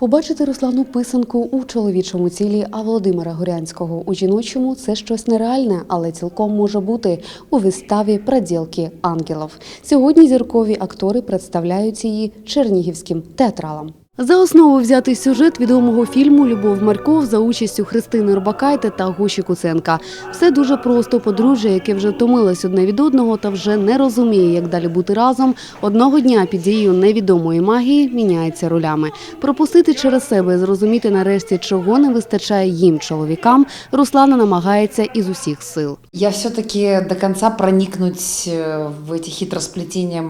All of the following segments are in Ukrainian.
Побачити Руслану писанку у чоловічому тілі, а Володимира Горянського у жіночому це щось нереальне, але цілком може бути у виставі Праділки ангелов. Сьогодні зіркові актори представляють її чернігівським театралам. За основу взятий сюжет відомого фільму Любов Марков за участю Христини Рбакайте та Гоші Куценка. Все дуже просто подружжя, яке вже втомилось одне від одного та вже не розуміє, як далі бути разом. Одного дня під дією невідомої магії міняється ролями. Пропустити через себе зрозуміти нарешті, чого не вистачає їм, чоловікам, Руслана намагається із усіх сил. Я все-таки до конца проникнуть э, в эти хитросплетения м-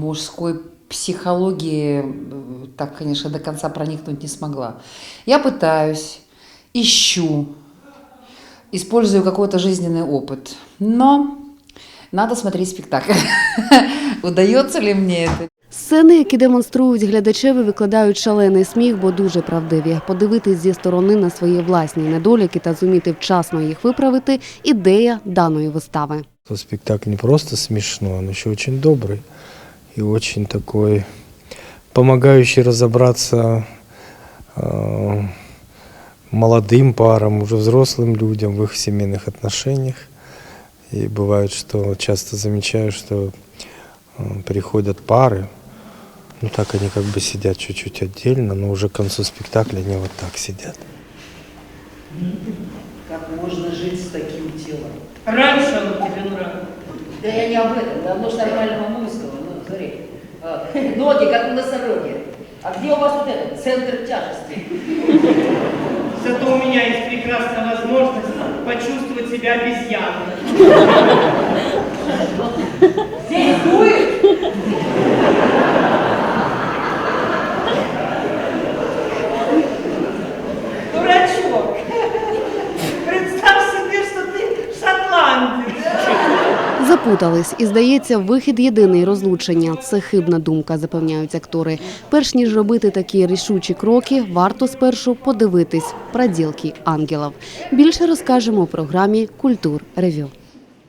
мужской психологии, э, так, конечно, до конца проникнуть не смогла. Я пытаюсь, ищу, использую какой-то жизненный опыт, но надо смотреть спектакль. Удается ли мне это? Сцени, які демонструють глядачеві, викладають шалений сміх, бо дуже правдиві. Подивитись зі сторони на свої власні недоліки та зуміти вчасно їх виправити – ідея даної вистави. То спектакль не просто смешной, он еще очень добрый И очень такой помогающий разобраться э, молодым парам, уже взрослым людям в их семейных отношениях. И бывает, что часто замечаю, что э, приходят пары, ну так они как бы сидят чуть-чуть отдельно, но уже к концу спектакля они вот так сидят. Как можно жить с таким телом? Раньше оно тебе нравилось. Да я не об этом, да оно ж нормального мужского, ну, смотри. Ноги, как у носороге. А где у вас вот этот центр тяжести? Зато у меня есть прекрасная возможность почувствовать себя обезьяной. Здесь Запутались і здається, вихід єдиний розлучення. Це хибна думка, запевняють актори. Перш ніж робити такі рішучі кроки, варто спершу подивитись «Проділки ангелів. Більше розкажемо у програмі Культур Ревю.